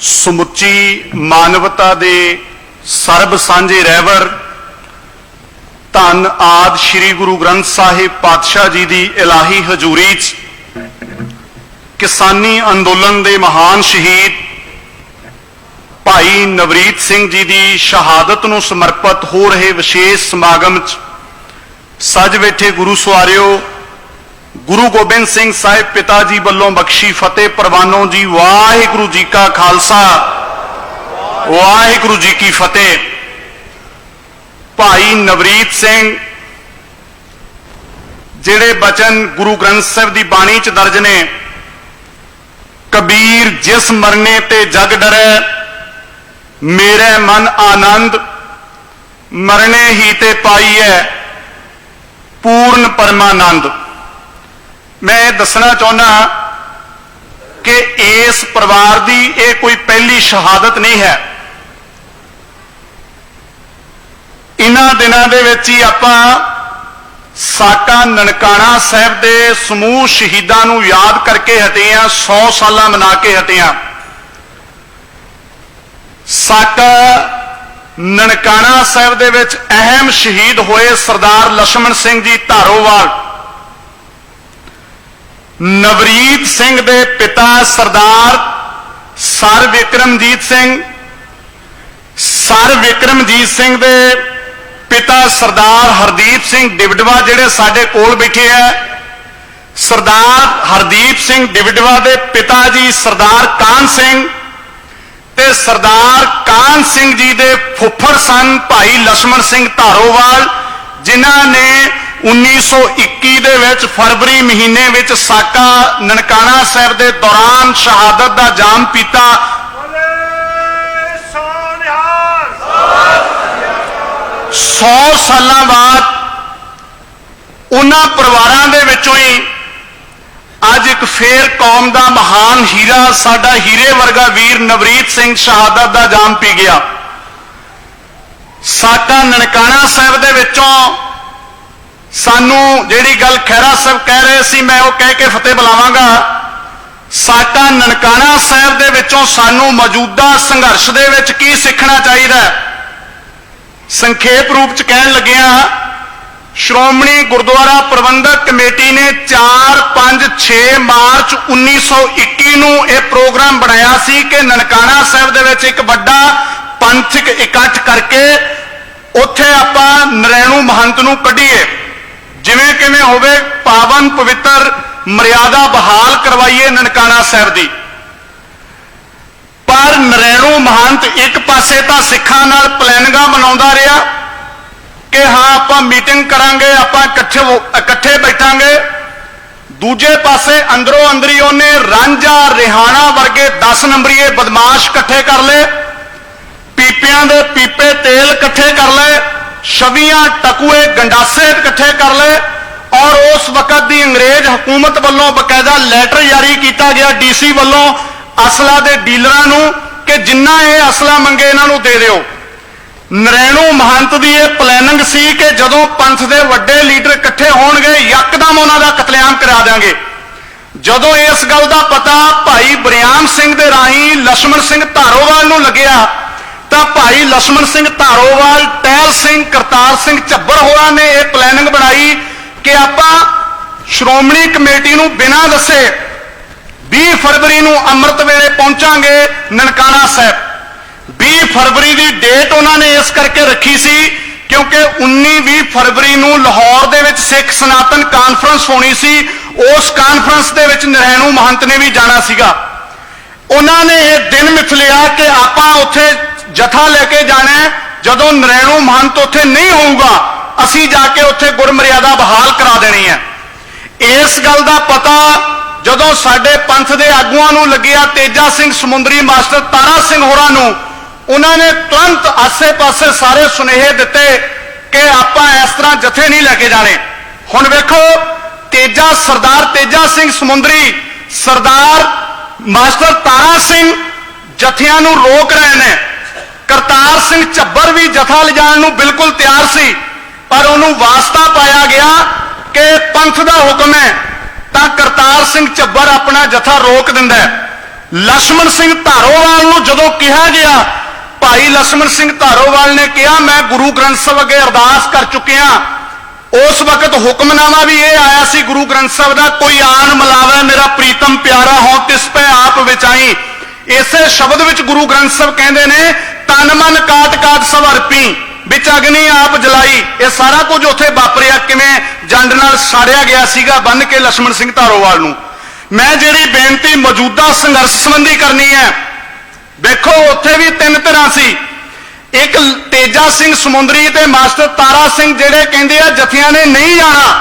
ਸਮੁੱਚੀ ਮਾਨਵਤਾ ਦੇ ਸਰਬ ਸਾਂਝੇ ਰਹਿਬਰ ਧੰਨ ਆਦ ਸ੍ਰੀ ਗੁਰੂ ਗ੍ਰੰਥ ਸਾਹਿਬ ਪਾਤਸ਼ਾਹ ਜੀ ਦੀ ਇਲਾਹੀ ਹਜ਼ੂਰੀ 'ਚ ਕਿਸਾਨੀ ਅੰਦੋਲਨ ਦੇ ਮਹਾਨ ਸ਼ਹੀਦ ਭਾਈ ਨਵਰੀਤ ਸਿੰਘ ਜੀ ਦੀ ਸ਼ਹਾਦਤ ਨੂੰ ਸਮਰਪਿਤ ਹੋ ਰਹੇ ਵਿਸ਼ੇਸ਼ ਸਮਾਗਮ 'ਚ ਸੱਜ ਬੈਠੇ ਗੁਰੂ ਸਵਾਰਿਓ ਗੁਰੂ ਗੋਬਿੰਦ ਸਿੰਘ ਸਾਹਿਬ ਪਿਤਾ ਜੀ ਵੱਲੋਂ ਬਖਸ਼ੀ ਫਤਿਹ ਪ੍ਰਵਾਨੋ ਜੀ, ਵਾਹਿਗੁਰੂ ਜੀ ਕਾ ਖਾਲਸਾ, ਵਾਹਿਗੁਰੂ ਜੀ ਕੀ ਫਤਿਹ। ਭਾਈ ਨਵਰੀਤ ਸਿੰਘ, ਜਿਹੜੇ ਬਚਨ ਗੁਰੂ ਗ੍ਰੰਥ ਸਾਹਿਬ ਦੀ ਬਾਣੀ ਚ ਦਰਜ ਨੇ, ਕਬੀਰ ਜਿਸ ਮਰਨੇ ਤੇ ਜਗ ਡਰੈ, ਮੇਰੇ ਮਨ ਆਨੰਦ, ਮਰਨੇ ਹੀ ਤੇ ਪਾਈਐ, ਪੂਰਨ ਪਰਮਾਨੰਦ। ਮੈਂ ਇਹ ਦੱਸਣਾ ਚਾਹੁੰਦਾ ਕਿ ਇਸ ਪਰਿਵਾਰ ਦੀ ਇਹ ਕੋਈ ਪਹਿਲੀ ਸ਼ਹਾਦਤ ਨਹੀਂ ਹੈ। ਇਨ੍ਹਾਂ ਦਿਨਾਂ ਦੇ ਵਿੱਚ ਹੀ ਆਪਾਂ ਸਾਕਾ ਨਨਕਾਣਾ ਸਾਹਿਬ ਦੇ ਸਮੂਹ ਸ਼ਹੀਦਾਂ ਨੂੰ ਯਾਦ ਕਰਕੇ ਹਟੇ ਆ 100 ਸਾਲਾਂ ਮਨਾ ਕੇ ਹਟੇ ਆ ਸਾਕਾ ਨਨਕਾਣਾ ਸਾਹਿਬ ਦੇ ਵਿੱਚ ਅਹਿਮ ਸ਼ਹੀਦ ਹੋਏ ਸਰਦਾਰ ਲక్ష్మణ ਸਿੰਘ ਜੀ ਧਾਰੋਵਾਲ। ਨਵਰੀਤ ਸਿੰਘ ਦੇ ਪਿਤਾ ਸਰਦਾਰ ਸਰ ਵਿਕਰਮਜੀਤ ਸਿੰਘ, ਸਰ ਵਿਕਰਮਜੀਤ ਸਿੰਘ ਦੇ ਪਿਤਾ ਸਰਦਾਰ ਹਰਦੀਪ ਸਿੰਘ ਡਿਵਡਵਾ ਜਿਹੜੇ ਸਾਡੇ ਕੋਲ ਬੈਠੇ ਆ। ਸਰਦਾਰ ਹਰਦੀਪ ਸਿੰਘ ਡਿਵਡਵਾ ਦੇ ਪਿਤਾ ਜੀ ਸਰਦਾਰ ਕਾਨ ਸਿੰਘ ਤੇ ਸਰਦਾਰ ਕਾਨ ਸਿੰਘ ਜੀ ਦੇ ਫੁੱਫੜ ਸਨ ਭਾਈ ਲక్ష్మణ ਸਿੰਘ ਧਾਰੋਵਾਲ, ਜਿਨ੍ਹਾਂ ਨੇ 1921 ਦੇ ਵਿੱਚ ਫਰਵਰੀ ਮਹੀਨੇ ਵਿੱਚ ਸਾਕਾ ਨਨਕਾਣਾ ਸਾਹਿਬ ਦੇ ਦੌਰਾਨ ਸ਼ਹਾਦਤ ਦਾ ਜਾਮ ਪੀਤਾ। ਬੋਲੇ ਸੋਨਿਹਾਲ 100 ਸਾਲਾਂ ਬਾਅਦ ਉਹਨਾਂ ਪਰਿਵਾਰਾਂ ਦੇ ਵਿੱਚੋਂ ਹੀ ਅੱਜ ਇੱਕ ਫੇਰ ਕੌਮ ਦਾ ਮਹਾਨ ਹੀਰਾ, ਸਾਡਾ ਹੀਰੇ ਵਰਗਾ ਵੀਰ ਨਵਰੀਤ ਸਿੰਘ ਸ਼ਹਾਦਤ ਦਾ ਜਾਮ ਪੀ ਗਿਆ। ਸਾਕਾ ਨਨਕਾਣਾ ਸਾਹਿਬ ਦੇ ਵਿੱਚੋਂ ਸਾਨੂੰ ਜਿਹੜੀ ਗੱਲ ਖੈਰਾ ਸਾਹਿਬ ਕਹਿ ਰਹੇ ਸੀ, ਮੈਂ ਉਹ ਕਹਿ ਕੇ ਫਤਿਹ ਬੁਲਾਵਾਂਗਾ। ਸਾਡਾ ਨਨਕਾਣਾ ਸਾਹਿਬ ਦੇ ਵਿੱਚੋਂ ਸਾਨੂੰ ਮੌਜੂਦਾ ਸੰਘਰਸ਼ ਦੇ ਵਿੱਚ ਕੀ ਸਿੱਖਣਾ ਚਾਹੀਦਾ ਸੰਖੇਪ ਰੂਪ ਚ ਕਹਿਣ ਲੱਗਿਆ ਸ਼੍ਰੋਮਣੀ ਗੁਰਦੁਆਰਾ ਪ੍ਰਬੰਧਕ ਕਮੇਟੀ ਨੇ 4 5 6 ਮਾਰਚ 1921 ਨੂੰ ਇਹ ਪ੍ਰੋਗਰਾਮ ਬਣਾਇਆ ਸੀ ਕਿ ਨਨਕਾਣਾ ਸਾਹਿਬ ਦੇ ਵਿੱਚ ਇੱਕ ਵੱਡਾ ਪੰਥਕ ਇਕੱਠ ਕਰਕੇ ਉੱਥੇ ਆਪਾਂ ਨਰੈਣੂ ਮਹੰਤ ਨੂੰ ਕੱਢੀਏ। ਜਿਵੇਂ ਕਿਵੇਂ ਹੋਵੇ, ਪਾਵਨ ਪਵਿੱਤਰ ਮਰਿਆਦਾ ਬਹਾਲ ਕਰਵਾਈਏ ਨਨਕਾਣਾ ਸਾਹਿਬ ਦੀ। ਪਰ ਨਰੈਣੂ ਮਹੰਤ ਇੱਕ ਪਾਸੇ ਤਾਂ ਸਿੱਖਾਂ ਨਾਲ ਪਲੈਨਿੰਗਾਂ ਬਣਾਉਂਦਾ ਰਿਹਾ ਕਿ ਹਾਂ, ਆਪਾਂ ਮੀਟਿੰਗ ਕਰਾਂਗੇ, ਆਪਾਂ ਇਕੱਠੇ ਇਕੱਠੇ ਬੈਠਾਂਗੇ। ਦੂਜੇ ਪਾਸੇ ਅੰਦਰੋਂ ਅੰਦਰੀ ਉਹਨੇ ਰਾਂਝਾ ਰਿਹਾਣਾ ਵਰਗੇ 10 ਨੰਬਰੀਏ ਬਦਮਾਸ਼ ਇਕੱਠੇ ਕਰ ਲਏ। ਪੀਪਿਆਂ ਦੇ ਪੀਪੇ ਤੇਲ ਇਕੱਠੇ ਕਰ ਲਏ। ਛਵੀਆਂ ਟਕੂਏ ਗੰਡਾਸੇ ਇਕੱਠੇ ਕਰ ਲਏ ਔਰ ਉਸ ਵਕਤ ਦੀ ਅੰਗਰੇਜ਼ ਹਕੂਮਤ ਵੱਲੋਂ ਬਕਾਇਦਾ ਲੈਟਰ ਜਾਰੀ ਕੀਤਾ ਗਿਆ ਡੀਸੀ ਵੱਲੋਂ ਅਸਲਾ ਦੇ ਡੀਲਰਾਂ ਨੂੰ ਕਿ ਜਿੰਨਾ ਇਹ ਅਸਲਾ ਮੰਗੇ ਇਹਨਾਂ ਨੂੰ ਦੇ ਦਿਓ। ਨਰੈਣੂ ਮਹੰਤ ਦੀ ਇਹ ਪਲੈਨਿੰਗ ਸੀ ਕਿ ਜਦੋਂ ਪੰਥ ਦੇ ਵੱਡੇ ਲੀਡਰ ਇਕੱਠੇ ਹੋਣਗੇ, ਯਕਦਮ ਉਹਨਾਂ ਦਾ ਕਤਲੇਆਮ ਕਰਾ ਦਾਂਗੇ ਜਦੋਂ ਇਸ ਗੱਲ ਦਾ ਪਤਾ ਭਾਈ ਬਰਿਆਮ ਸਿੰਘ ਦੇ ਰਾਹੀਂ ਲక్ష్మణ ਸਿੰਘ ਧਾਰੋਵਾਲ ਨੂੰ ਲੱਗਿਆ ਤਾਂ ਭਾਈ ਲక్ష్మణ ਸਿੰਘ ਧਾਰੋਵਾਲ, ਟਹਿਲ ਸਿੰਘ ਕਰਤਾਰ ਸਿੰਘ ਝੱਬਰ ਹੋਰਾਂ ਨੇ ਇਹ ਪਲੈਨਿੰਗ ਬਣਾਈ ਕਿ ਆਪਾਂ ਸ਼੍ਰੋਮਣੀ ਕਮੇਟੀ ਨੂੰ ਬਿਨਾਂ ਦੱਸੇ 20 ਫਰਵਰੀ ਨੂੰ ਅੰਮ੍ਰਿਤ ਵੇਲੇ ਪਹੁੰਚਾਂਗੇ ਨਨਕਾਣਾ ਸਾਹਿਬ। 20 ਫਰਵਰੀ ਦੀ ਡੇਟ ਉਹਨਾਂ ਨੇ ਇਸ ਕਰਕੇ ਰੱਖੀ ਸੀ ਕਿਉਂਕਿ 19-20 ਫਰਵਰੀ ਨੂੰ ਲਾਹੌਰ ਦੇ ਵਿੱਚ ਸਿੱਖ ਸਨਾਤਨ ਕਾਨਫਰੰਸ ਹੋਣੀ ਸੀ, ਉਸ ਕਾਨਫਰੰਸ ਦੇ ਵਿੱਚ ਨਰੈਣੂ ਮਹੰਤ ਨੇ ਵੀ ਜਾਣਾ ਸੀਗਾ। ਉਹਨਾਂ ਨੇ ਇਹ ਦਿਨ ਮਿਥਲਿਆ ਕਿ ਆਪਾਂ ਉੱਥੇ ਜਥਾ ਲੈ ਕੇ ਜਾਣਾ ਜਦੋਂ ਨਰੈਣੂ ਮਹੰਤ ਉੱਥੇ ਨਹੀਂ ਹੋਊਗਾ, ਅਸੀਂ ਜਾ ਕੇ ਉੱਥੇ ਗੁਰਮਰਿਆਦਾ ਬਹਾਲ ਕਰਾ ਦੇਣੀ ਹੈ। ਇਸ ਗੱਲ ਦਾ ਪਤਾ ਜਦੋਂ ਸਾਡੇ ਪੰਥ ਦੇ ਆਗੂਆਂ ਨੂੰ ਲੱਗਿਆ, ਤੇਜਾ ਸਿੰਘ ਸਮੁੰਦਰੀ ਮਾਸਟਰ ਤਾਰਾ ਸਿੰਘ ਹੋਰਾਂ ਨੂੰ, ਉਹਨਾਂ ਨੇ ਤੁਰੰਤ ਆਸੇ-ਪਾਸੇ ਸਾਰੇ ਸੁਨੇਹੇ ਦਿੱਤੇ ਕਿ ਆਪਾਂ ਇਸ ਤਰ੍ਹਾਂ ਜਥੇ ਨਹੀਂ ਲੈ ਕੇ ਜਾਣੇ। ਹੁਣ ਵੇਖੋ, ਤੇਜਾ, ਸਰਦਾਰ ਤੇਜਾ ਸਿੰਘ ਸਮੁੰਦਰੀ, ਸਰਦਾਰ ਮਾਸਟਰ ਤਾਰਾ ਸਿੰਘ ਜਥਿਆਂ ਨੂੰ ਰੋਕ ਰਹੇ ਨੇ। ਕਰਤਾਰ ਸਿੰਘ ਝੱਬਰ ਵੀ ਜਥਾ ਲਿਜਾਣ ਨੂੰ ਬਿਲਕੁਲ ਤਿਆਰ ਸੀ, ਪਰ ਉਹਨੂੰ ਵਾਸਤਾ ਪਾਇਆ ਗਿਆ ਕਿ ਪੰਥ ਦਾ ਹੁਕਮ ਹੈ, ਤਾਂ ਕਰਤਾਰ ਸਿੰਘ ਝੱਬਰ ਆਪਣਾ ਜਥਾ ਰੋਕ ਦਿੰਦਾ ਹੈ। ਲక్ష్మణ ਸਿੰਘ ਧਾਰੋਵਾਲ ਨੂੰ ਜਦੋਂ ਕਿਹਾ ਗਿਆ, ਭਾਈ ਲక్ష్మణ ਸਿੰਘ ਧਾਰੋਵਾਲ ਨੇ ਕਿਹਾ, ਮੈਂ ਗੁਰੂ ਗ੍ਰੰਥ ਸਾਹਿਬ ਅੱਗੇ ਅਰਦਾਸ ਕਰ ਚੁੱਕਿਆ ਉਸ ਵਕਤ ਹੁਕਮਨਾਮਾ ਵੀ ਇਹ ਆਇਆ ਸੀ, ਗੁਰੂ ਗ੍ਰੰਥ ਸਾਹਿਬ ਦਾ ਕੋਈ ਆਣ ਮਲਾਵਾ ਮੇਰਾ ਪ੍ਰੀਤਮ ਪਿਆਰਾ ਹੋ, ਤਿਸ ਪੈ ਆਪ ਵਿਚਾਈ। ਇਸੇ ਸ਼ਬਦ ਵਿੱਚ ਗੁਰੂ ਗ੍ਰੰਥ ਸਾਹਿਬ ਕਹਿੰਦੇ ਨੇ, ਤਨ ਮਨ ਕਾਟ ਕਾਟ ਸਵਰਪੀ ਵਿੱਚ ਅਗਨੀ ਆਪ ਜਲਾਈ। ਇਹ ਸਾਰਾ ਕੁਝ ਉੱਥੇ ਵਾਪਰਿਆ ਕਿਵੇਂ? ਜੰਡ ਨਾਲ ਸਾੜਿਆ ਗਿਆ ਸੀਗਾ ਬੰਨ ਕੇ ਲక్ష్మణ ਸਿੰਘ ਧਾਰੋਵਾਲ ਨੂੰ। ਮੈਂ ਜਿਹੜੀ ਬੇਨਤੀ ਮੌਜੂਦਾ ਸੰਘਰਸ਼ ਸੰਬੰਧੀ ਕਰਨੀ ਹੈ, ਵੇਖੋ ਉੱਥੇ ਵੀ ਤਿੰਨ ਤਰ੍ਹਾਂ ਸੀ। ਇੱਕ ਤੇਜਾ ਸਿੰਘ ਸਮੁੰਦਰੀ ਤੇ ਮਾਸਟਰ ਤਾਰਾ ਸਿੰਘ ਜਿਹੜੇ ਕਹਿੰਦੇ ਆ ਜਥਿਆਂ ਨੇ ਨਹੀਂ ਜਾਣਾ।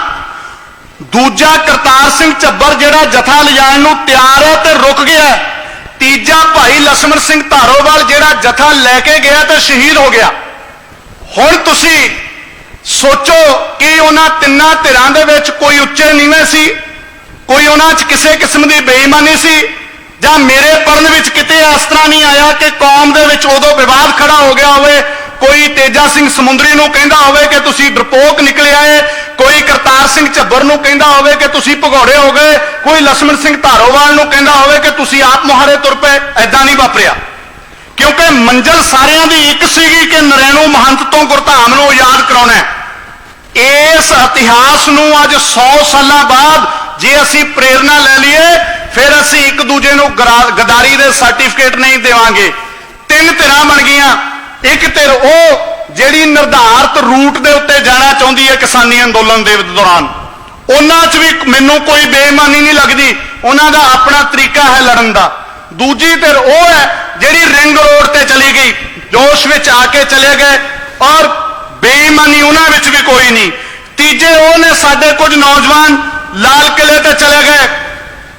ਦੂਜਾ ਕਰਤਾਰ ਸਿੰਘ ਝੱਬਰ ਜਿਹੜਾ ਜਥਾ ਲਿਜਾਣ ਨੂੰ ਤਿਆਰ ਹੈ ਤੇ ਰੁਕ ਗਿਆ। ਤੀਜਾ ਭਾਈ ਲਖਮਣ ਸਿੰਘ ਧਾਰੋਵਾਲ ਜਿਹੜਾ ਜਥਾ ਲੈ ਕੇ ਗਿਆ ਤੇ ਸ਼ਹੀਦ ਹੋ ਗਿਆ। ਹੁਣ ਤੁਸੀਂ ਸੋਚੋ ਕਿ ਉਹਨਾਂ ਤਿੰਨਾਂ ਧਿਰਾਂ ਦੇ ਵਿੱਚ ਕੋਈ ਉੱਚੇ ਨੀਵੇਂ ਸੀ, ਕੋਈ ਉਹਨਾਂ 'ਚ ਕਿਸੇ ਕਿਸਮ ਦੀ ਬੇਈਮਾਨੀ ਸੀ, ਜਾਂ ਮੇਰੇ ਪੜਨ ਵਿੱਚ ਕਿਤੇ ਇਸ ਤਰ੍ਹਾਂ ਨਹੀਂ ਆਇਆ ਕਿ ਕੌਮ ਦੇ ਵਿੱਚ ਉਦੋਂ ਵਿਵਾਦ ਖੜਾ ਹੋ ਗਿਆ ਹੋਵੇ, ਕੋਈ ਤੇਜਾ ਸਿੰਘ ਸਮੁੰਦਰੀ ਨੂੰ ਕਹਿੰਦਾ ਹੋਵੇ ਕਿ ਤੁਸੀਂ ਡਰਪੋਕ ਨਿਕਲਿਆ ਏ ਕੋਈ ਕਰਤਾਰ ਸਿੰਘ ਝੱਬਰ ਨੂੰ ਕਹਿੰਦਾ ਹੋਵੇ ਕਿ ਤੁਸੀਂ ਭਗੌੜੇ ਹੋ ਗਏ ਕੋਈ ਲక్ష్మణ ਸਿੰਘ ਧਾਰੋਵਾਲ ਨੂੰ ਕਹਿੰਦਾ ਹੋਵੇ ਕਿ ਤੁਸੀਂ ਆਪ ਮੁਹਾਰੇ ਤੁਰ ਪਏ ਐਦਾਂ ਨਹੀਂ ਵਾਪਰਿਆ। ਕਿਉਂਕਿ ਮੰਜ਼ਲ ਸਾਰਿਆਂ ਦੀ ਇੱਕ ਸੀਗੀ ਕਿ ਨਰੈਣੋ ਮਹੰਤ ਤੋਂ ਗੁਰਧਾਮ ਨੂੰ ਯਾਦ ਕਰਾਉਣਾ ਹੈ। ਇਸ ਇਤਿਹਾਸ ਨੂੰ ਅੱਜ 100 ਸਾਲਾਂ ਬਾਅਦ ਜੇ ਅਸੀਂ ਪ੍ਰੇਰਣਾ ਲੈ ਲਈਏ, ਫਿਰ ਅਸੀਂ ਇੱਕ ਦੂਜੇ ਨੂੰ ਗਦਾਰੀ ਦੇ ਸਰਟੀਫਿਕੇਟ ਨਹੀਂ ਦੇਵਾਂਗੇ। ਤਿੰਨ ਧਿਰਾਂ ਬਣ ਗਈਆਂ। ਇੱਕ ਧਿਰ ਉਹ ਜਿਹੜੀ ਨਿਰਧਾਰਤ ਰੂਟ ਦੇ ਉੱਤੇ ਜਾਣਾ ਚਾਹੁੰਦੀ ਹੈ ਕਿਸਾਨੀ ਅੰਦੋਲਨ ਦੇ ਦੌਰਾਨ। ਉਹਨਾਂ 'ਚ ਵੀ ਮੈਨੂੰ ਕੋਈ ਬੇਈਮਾਨੀ ਨਹੀਂ ਲੱਗਦੀ। ਉਹਨਾਂ ਦਾ ਆਪਣਾ ਤਰੀਕਾ ਹੈ ਲੜਨ ਦਾ। ਦੂਜੀ ਧਿਰ ਉਹ ਹੈ ਜਿਹੜੀ ਰਿੰਗ ਰੋਡ ਤੇ ਚਲੀ ਗਈ, ਜੋਸ਼ ਵਿੱਚ ਆ ਕੇ ਚਲੇ ਗਏ ਔਰ ਬੇਈਮਾਨੀ ਉਹਨਾਂ ਵਿੱਚ ਵੀ ਕੋਈ ਨਹੀਂ। ਤੀਜੇ ਉਹ ਨੇ ਸਾਡੇ ਕੁਝ ਨੌਜਵਾਨ ਲਾਲ ਕਿਲੇ ਤੇ ਚਲੇ ਗਏ।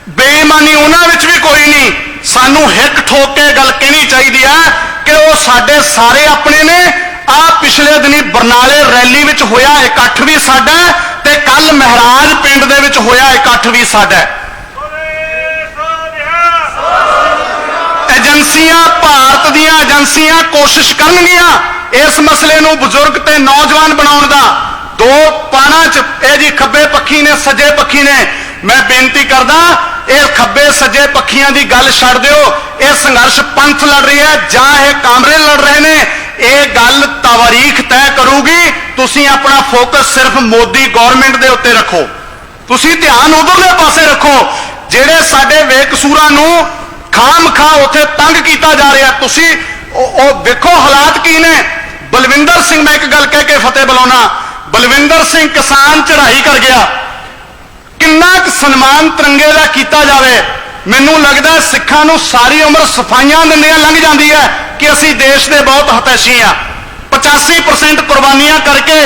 ਬੇਈਮਾਨੀ ਉਹਨਾਂ ਵਿੱਚ ਵੀ ਕੋਈ ਨਹੀਂ। ਸਾਨੂੰ ਹਿੱਕ ਠੋਕ ਕੇ ਗੱਲ ਕਹਿਣੀ ਚਾਹੀਦੀ ਹੈ ਕਿ ਉਹ ਸਾਡੇ ਸਾਰੇ ਆਪਣੇ ਨੇ। ਆ ਪਿਛਲੇ ਦਿਨੀ ਬਰਨਾਲੇ ਰੈਲੀ ਵਿੱਚ ਹੋਇਆ, ਇਕੱਠ ਵੀ ਸਾਡਾ ਤੇ ਕੱਲ ਮਹਾਰਾਜ ਪਿੰਡ ਦੇ ਵਿੱਚ ਹੋਇਆ ਇਕੱਠ ਵੀ ਸਾਡਾ। ਏਜੰਸੀਆਂ ਭਾਰਤ ਦੀਆਂ ਏਜੰਸੀਆਂ ਕੋਸ਼ਿਸ਼ ਕਰਨਗੀਆਂ ਇਸ ਮਸਲੇ ਨੂੰ ਬਜ਼ੁਰਗ ਤੇ ਨੌਜਵਾਨ ਬਣਾਉਣ ਦਾ। ਦੋ ਪਾਣਾ ਚ ਇਹ ਜੀ ਖੱਬੇ ਪੱਖੀ ਨੇ, ਸੱਜੇ ਪੱਖੀ ਨੇ। ਮੈਂ ਬੇਨਤੀ ਕਰਦਾ, ਇਹ ਖੱਬੇ, ਸੱਜੇ ਪੱਖੀਆਂ ਦੀ ਗੱਲ ਛੱਡ ਦਿਓ। ਇਹ ਸੰਘਰਸ਼ ਪੰਥ ਲੜ ਰਹੀ ਹੈ, ਜਾਂ ਇਹ ਕਾਮਰੇ ਲੜ ਰਹੇ ਨੇ। ਇਹ ਗੱਲ ਤਵਾਰੀਖ ਤੈਅ ਕਰੂਗੀ। ਤੁਸੀਂ ਆਪਣਾ ਫੋਕਸ ਸਿਰਫ ਮੋਦੀ ਗਵਰਨਮੈਂਟ ਦੇ ਉੱਤੇ ਰੱਖੋ। ਤੁਸੀਂ ਧਿਆਨ ਉਧਰਲੇ ਪਾਸੇ ਰੱਖੋ, ਜਿਹੜੇ ਸਾਡੇ ਬੇਕਸੂਰਾਂ ਨੂੰ ਖਾਮ ਖਾ ਉੱਥੇ ਤੰਗ ਕੀਤਾ ਜਾ ਰਿਹਾ। ਤੁਸੀਂ ਉਹ ਉਹ ਹਾਲਾਤ ਕੀ ਨੇ। ਬਲਵਿੰਦਰ ਸਿੰਘ, ਮੈਂ ਇੱਕ ਗੱਲ ਕਹਿ ਕੇ ਫਤਿਹ ਬੁਲਾਉਣਾ ਬਲਵਿੰਦਰ ਸਿੰਘ ਕਿਸਾਨ ਚੜ੍ਹਾਈ ਕਰ ਗਿਆ। ਕਿੰਨਾ ਕੁ ਸਨਮਾਨ ਤਿਰੰਗੇ ਦਾ ਕੀਤਾ ਜਾਵੇ। ਮੈਨੂੰ ਲੱਗਦਾ ਸਿੱਖਾਂ ਨੂੰ ਸਾਰੀ ਉਮਰ ਸਫਾਈਆਂ ਦਿੰਦਿਆਂ ਲੰਘ ਜਾਂਦੀ ਹੈ ਕਿ ਅਸੀਂ ਦੇਸ਼ ਦੇ ਬਹੁਤ ਹਤੈਸ਼ੀ ਆ 85% ਕੁਰਬਾਨੀਆਂ ਕਰਕੇ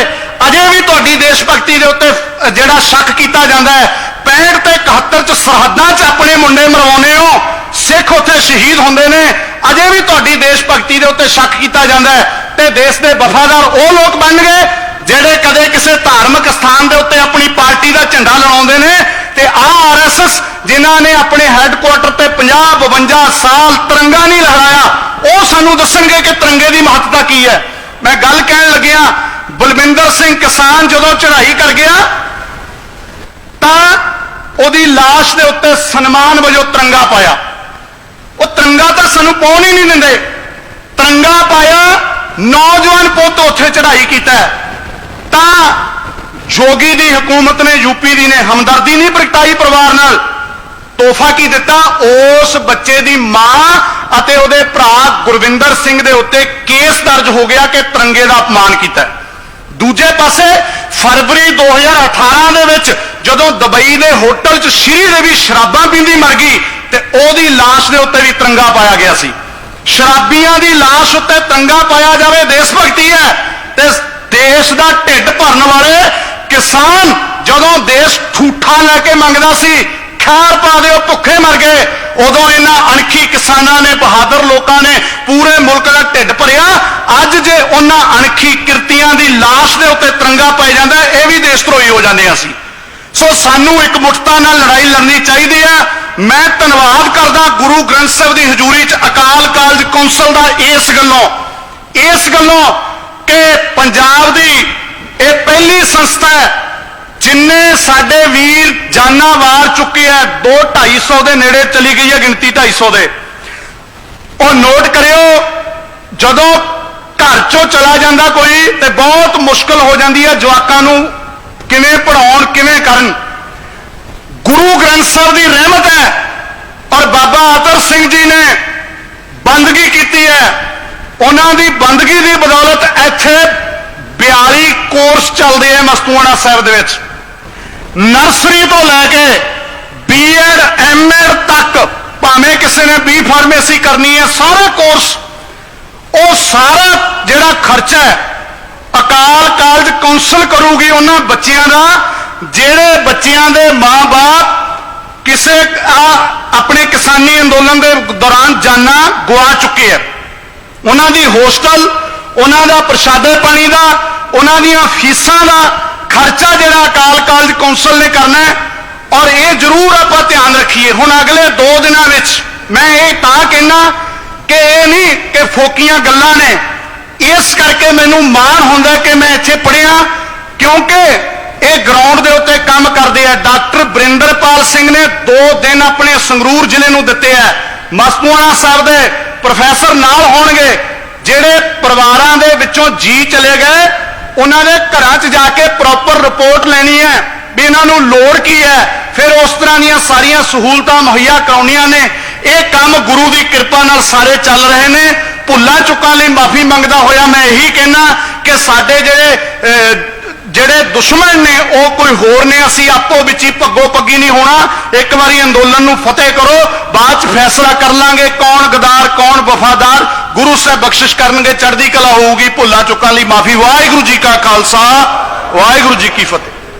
ਅਜੇ ਵੀ ਤੁਹਾਡੀ ਦੇਸ਼ ਭਗਤੀ ਦੇ ਉੱਤੇ ਜਿਹੜਾ ਸ਼ੱਕ ਕੀਤਾ ਜਾਂਦਾ ਹੈ 65 ਤੇ 71 ਚ ਸਰਹੱਦਾਂ 'ਚ ਆਪਣੇ ਮੁੰਡੇ ਮਰਵਾਉਨੇ ਹੋ, ਸਿੱਖ ਉੱਥੇ ਸ਼ਹੀਦ ਹੁੰਦੇ ਨੇ, ਅਜੇ ਵੀ ਤੁਹਾਡੀ ਦੇਸ਼ ਭਗਤੀ ਦੇ ਉੱਤੇ ਸ਼ੱਕ ਕੀਤਾ ਜਾਂਦਾ ਹੈ ਤੇ ਦੇਸ਼ ਦੇ ਵਫਾਦਾਰ ਉਹ ਲੋਕ ਬਣ ਗਏ ਜਿਹੜੇ ਕਦੇ ਕਿਸੇ ਧਾਰਮਿਕ ਸਥਾਨ ਦੇ ਉੱਤੇ ਆਪਣੀ ਪਾਰਟੀ ਦਾ ਝੰਡਾ ਲਹਿਰਾਉਂਦੇ ਨੇ ਤੇ ਆਹ ਆਰਐਸਐਸ ਜਿਨ੍ਹਾਂ ਨੇ ਆਪਣੇ ਹੈੱਡਕੁਆਟਰ ਤੇ 50 52 ਸਾਲ ਤਿਰੰਗਾ ਨਹੀਂ ਲਹਿਰਾਇਆ, ਉਹ ਸਾਨੂੰ ਦੱਸਣਗੇ ਕਿ ਤਿਰੰਗੇ ਦੀ ਮਹੱਤਤਾ ਕੀ ਹੈ। ਮੈਂ ਗੱਲ ਕਹਿਣ ਲੱਗਿਆ, ਬਲਵਿੰਦਰ ਸਿੰਘ ਕਿਸਾਨ ਜਦੋਂ ਚੜ੍ਹਾਈ ਕਰ ਗਿਆ, ਤਾਂ ਉਹਦੀ ਲਾਸ਼ ਦੇ ਉੱਤੇ ਸਨਮਾਨ ਵਜੋਂ ਤਿਰੰਗਾ ਪਾਇਆ। ਉਹ ਤਿਰੰਗਾ ਤਾਂ ਸਾਨੂੰ ਪਾਉਣ ਹੀ ਨਹੀਂ ਦਿੰਦੇ। ਤਿਰੰਗਾ ਪਾਇਆ, ਨੌਜਵਾਨ ਪੁੱਤ ਉੱਥੇ ਚੜ੍ਹਾਈ ਕੀਤਾ ਤਾਂ ਜੋਗੀ ਦੀ ਹਕੂਮਤ ਨੇ, ਯੂਪੀ ਦੀ ਨੇ, ਹਮਦਰਦੀ ਨਹੀਂ ਪ੍ਰਗਟਾਈ ਪਰਿਵਾਰ ਨਾਲ। ਤੋਹਫਾ ਕੀ ਦਿੱਤਾ? ਉਸ ਬੱਚੇ ਦੀ ਮਾਂ ਅਤੇ ਉਹਦੇ ਭਰਾ ਗੁਰਵਿੰਦਰ ਸਿੰਘ ਦੇ ਉੱਤੇ ਕੇਸ ਦਰਜ ਹੋ ਗਿਆ ਕਿ ਤਿਰੰਗੇ ਦਾ ਅਪਮਾਨ ਕੀਤਾ ਦੂਜੇ ਪਾਸੇ, ਫਰਵਰੀ 2018 ਦੇ ਵਿੱਚ ਜਦੋਂ ਦੁਬਈ ਦੇ ਹੋਟਲ 'ਚ ਸ਼੍ਰੀ ਸ਼ਰਾਬਾਂ ਪੀਂਦੀ ਮਰ ਗਈ ਤੇ ਉਹਦੀ ਲਾਸ਼ ਦੇ ਉੱਤੇ ਵੀ ਤਿਰੰਗਾ ਪਾਇਆ ਗਿਆ ਸੀ। ਸ਼ਰਾਬੀਆਂ ਦੀ ਲਾਸ਼ ਉੱਤੇ ਤਿਰੰਗਾ ਪਾਇਆ ਜਾਵੇ, ਦੇਸ਼ ਭਗਤੀ ਹੈ। ਤੇ ਦੇਸ਼ ਦਾ ਢਿੱਡ ਭਰਨ ਵਾਲੇ ਕਿਸਾਨ ਜਦੋਂ ਦੇਸ਼ ਠੂਠਾ ਲੈ ਕੇ ਮੰਗਦਾ ਸੀ ਖਾਰ ਪਾ ਦਿਓ, ਭੁੱਖੇ ਮਰ ਗਏ। ਉਦੋਂ ਇਹਨਾਂ ਅਣਖੀ ਕਿਸਾਨਾਂ ਨੇ, ਬਹਾਦਰ ਲੋਕਾਂ ਨੇ ਪੂਰੇ ਮੁਲਕ ਦਾ ਢਿੱਡ ਭਰਿਆ। ਅੱਜ ਜੇ ਉਹਨਾਂ ਅਣਖੀ ਕਿਰਤੀਆਂ ਦੀ ਲਾਸ਼ ਦੇ ਉੱਤੇ ਤਿਰੰਗਾ ਪਾਈ ਜਾਂਦਾ, ਇਹ ਵੀ ਦੇਸ਼ ਧਰੋਹੀ ਹੋ ਜਾਂਦੇ ਅਸੀਂ। ਸੋ ਸਾਨੂੰ ਇੱਕ ਮੁਠਤਾ ਨਾਲ ਲੜਾਈ ਲੜਨੀ ਚਾਹੀਦੀ ਹੈ ਮੈਂ ਧੰਨਵਾਦ ਕਰਦਾ ਗੁਰੂ ਗ੍ਰੰਥ ਸਾਹਿਬ ਦੀ ਹਜ਼ੂਰੀ 'ਚ ਅਕਾਲ ਕਾਲਜ ਕੌਂਸਲ ਦਾ ਇਸ ਗੱਲੋਂ। ਇਸ ਗੱਲੋਂ ਕਿ ਪੰਜਾਬ ਦੀ ਇਹ ਪਹਿਲੀ ਸੰਸਥਾ ਹੈ ਜਿੰਨੇ ਸਾਡੇ ਵੀਰ ਜਾਨਾਂ ਵਾਰ ਚੁੱਕੇ ਆ 2 250 ਦੇ ਨੇੜੇ ਚਲੀ ਗਈ ਹੈ ਗਿਣਤੀ 250 ਦੇ। ਉਹ ਨੋਟ ਕਰਿਓ, ਜਦੋਂ ਘਰ ਚੋਂ ਚਲਾ ਜਾਂਦਾ ਕੋਈ, ਤੇ ਬਹੁਤ ਮੁਸ਼ਕਲ ਹੋ ਜਾਂਦੀ ਹੈ ਜਵਾਕਾਂ ਨੂੰ, ਕਿਵੇਂ ਪੜਾਉਣ ਕਿਵੇਂ ਕਰਨ। ਗੁਰੂ ਗ੍ਰੰਥ ਸਾਹਿਬ ਦੀ ਰਹਿਮਤ ਹੈ ਔਰ ਬਾਬਾ ਆਤਰ ਸਿੰਘ ਜੀ ਨੇ ਬੰਦਗੀ ਕੀਤੀ ਹੈ। ਉਹਨਾਂ ਦੀ ਬੰਦਗੀ ਦੀ ਬਦੌਲਤ ਇੱਥੇ 42 ਕੋਰਸ ਚੱਲਦੇ ਆ ਮਸਤੂਆਣਾ ਸਾਹਿਬ ਦੇ ਵਿੱਚ। ਨਰਸਰੀ ਤੋਂ ਲੈ ਕੇ ਬੀਐਡ ਐਮਐਡ ਤੱਕ ਭਾਵੇਂ ਕਿਸੇ ਨੇ ਬੀ ਫਾਰਮੇਸੀ ਕਰਨੀ ਹੈ, ਸਾਰੇ ਕੋਰਸ ਉਹ ਸਾਰਾ ਜਿਹੜਾ ਖਰਚਾ ਹੈ, ਅਕਾਲ ਕਾਲਜ ਕੌਂਸਲ ਕਰੂਗੀ ਉਹਨਾਂ ਬੱਚਿਆਂ ਦਾ, ਜਿਹੜੇ ਬੱਚਿਆਂ ਦੇ ਮਾਪੇ ਕਿਸੇ, ਆ- ਆਪਣੇ ਕਿਸਾਨੀ ਅੰਦੋਲਨ ਦੇ ਦੌਰਾਨ ਜਾਨਾਂ ਗਵਾ ਚੁੱਕੇ ਆ। ਉਹਨਾਂ ਦੀ ਹੋਸਟਲ ਉਹਨਾਂ ਦਾ ਪ੍ਰਸ਼ਾਦੇ ਪਾਣੀ ਦਾ, ਉਹਨਾਂ ਦੀਆਂ ਫੀਸਾਂ ਦਾ ਖਰਚਾ ਜਿਹੜਾ ਅਕਾਲ ਕਾਲਜ ਕੌਂਸਲ ਨੇ ਕਰਨਾ ਹੈ, ਔਰ ਇਹ ਜ਼ਰੂਰ ਆਪਾਂ ਧਿਆਨ ਰੱਖੀਏ। ਹੁਣ ਅਗਲੇ 2 ਦਿਨਾਂ ਵਿੱਚ ਮੈਂ ਇਹ ਤਾਂ ਕਹਿਣਾ ਕਿ ਇਹ ਨਹੀਂ ਕਿ ਫੋਕੀਆਂ ਗੱਲਾਂ ਨੇ। ਇਸ ਕਰਕੇ ਮੈਨੂੰ ਮਾਣ ਹੁੰਦਾ ਕਿ ਮੈਂ ਇੱਥੇ ਪੜਿਆ ਕਿਉਂਕਿ ਇਹ ਗਰਾਊਂਡ ਦੇ ਉੱਤੇ ਕੰਮ ਕਰਦੇ ਆ ਡਾਕਟਰ ਬਰਿੰਦਰਪਾਲ ਸਿੰਘ ਨੇ 2 ਦਿਨ ਆਪਣੇ ਸੰਗਰੂਰ ਜ਼ਿਲ੍ਹੇ ਨੂੰ ਦਿੱਤੇ ਆ। ਮਸਤੂਆਣਾ ਸਾਹਿਬ ਦੇ ਪ੍ਰੋਫੈਸਰ ਨਾਲ ਹੋਣਗੇ, ਜਿਹੜੇ ਪਰਿਵਾਰਾਂ ਦੇ ਵਿੱਚੋਂ ਜੀ ਚਲੇ ਗਏ ਉਹਨਾਂ ਦੇ ਘਰਾਂ 'ਚ ਜਾ ਕੇ ਪ੍ਰੋਪਰ ਰਿਪੋਰਟ ਲੈਣੀ ਹੈ ਵੀ ਇਹਨਾਂ ਨੂੰ ਲੋੜ ਕੀ ਹੈ। ਫਿਰ ਉਸ ਤਰ੍ਹਾਂ ਦੀਆਂ ਸਾਰੀਆਂ ਸਹੂਲਤਾਂ ਮੁਹੱਈਆ ਕਰਾਉਣੀਆਂ ਨੇ। ਇਹ ਕੰਮ ਗੁਰੂ ਦੀ ਕਿਰਪਾ ਨਾਲ ਸਾਰੇ ਚੱਲ ਰਹੇ ਨੇ। ਭੁੱਲਾਂ ਚੁੱਕਾਂ ਲਈ ਮਾਫੀ ਮੰਗਦਾ ਹੋਇਆ ਮੈਂ ਇਹੀ ਕਹਿਣਾ ਕਿ ਸਾਡੇ ਜਿਹੜੇ ਅਹ, ਜਿਹੜੇ ਦੁਸ਼ਮਣ ਨੇ ਉਹ ਕੋਈ ਹੋਰ ਨੇ। ਅਸੀਂ ਆਪੋ ਵਿੱਚ ਹੀ ਭੱਗੋ ਪੱਗੀ ਨਹੀਂ ਹੋਣਾ। ਇੱਕ ਵਾਰੀ ਅੰਦੋਲਨ ਨੂੰ ਫਤਿਹ ਕਰੋ। ਬਾਅਦ ਚ ਫੈਸਲਾ ਕਰ ਲਾਂਗੇ ਕੌਣ ਗਦਾਰ ਕੌਣ ਵਫਾਦਾਰ। ਗੁਰੂ ਸਾਹਿਬ ਬਖਸ਼ਿਸ਼ ਕਰਨਗੇ, ਚੜ੍ਹਦੀ ਕਲਾ ਹੋਊਗੀ, ਭੁੱਲਾਂ ਚੁੱਕਾਂ ਲਈ ਮਾਫੀ। ਵਾਹਿਗੁਰੂ ਜੀ ਕਾ ਖਾਲਸਾ, ਵਾਹਿਗੁਰੂ ਜੀ ਕੀ ਫਤਿਹ।